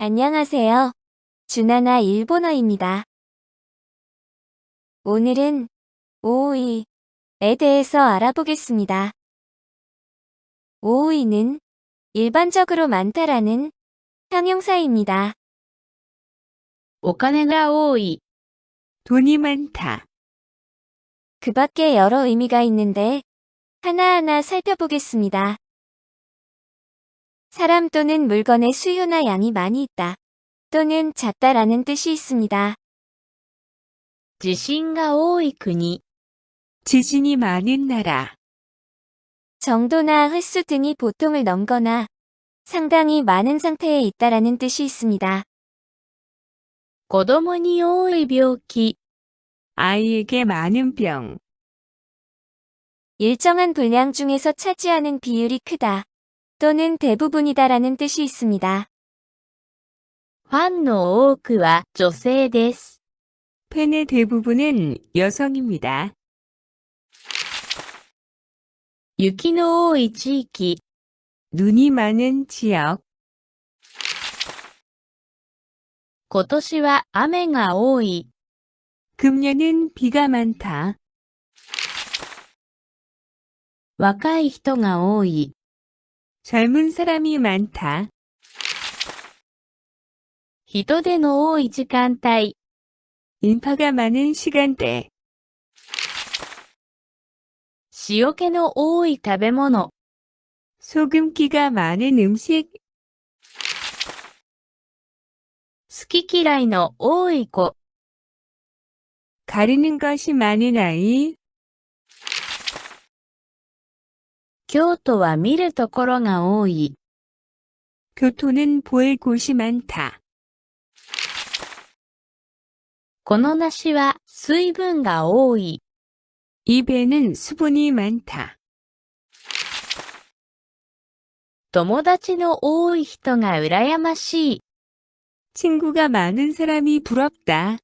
안녕하세요. 주나나 일본어입니다. 오늘은 오이에 대해서 알아보겠습니다. 오이는 일반적으로 많다라는 형용사입니다. 오카네가 오이 돈이 많다. 그 밖에 여러 의미가 있는데 하나하나 살펴보겠습니다. 사람 또는 물건의 수요나 양이 많이 있다. 또는 잦다라는 뜻이 있습니다. 지신가 오이 군이 지진이 많은 나라 정도나 횟수 등이 보통을 넘거나 상당히 많은 상태에 있다라는 뜻이 있습니다. 고도모니 오이 병기 아이에게 많은 병 일정한 분량 중에서 차지하는 비율이 크다. 또는 대부분이다라는 뜻이 있습니다. ファンの多くは女性です。 팬의 대부분은 여성입니다. 雪の多い地域、 눈이 많은 지역. 今年は雨が多い、 금년은 비가 많다. 若い人が多い、 젊은 사람이 많다. 人手の多い時間帯、 인파가 많은 시간대. 塩気の多い食べ物、 소금기가 많은 음식. 好き嫌いの多い子、 가리는 것이 많은 아이. 京都は見るところが多い、 교토는 볼 곳이 많다. この梨は水分が多い、 이 배는 수분이 많다. 友達の多い人が羨ましい。 친구가 많은 사람이 부럽다.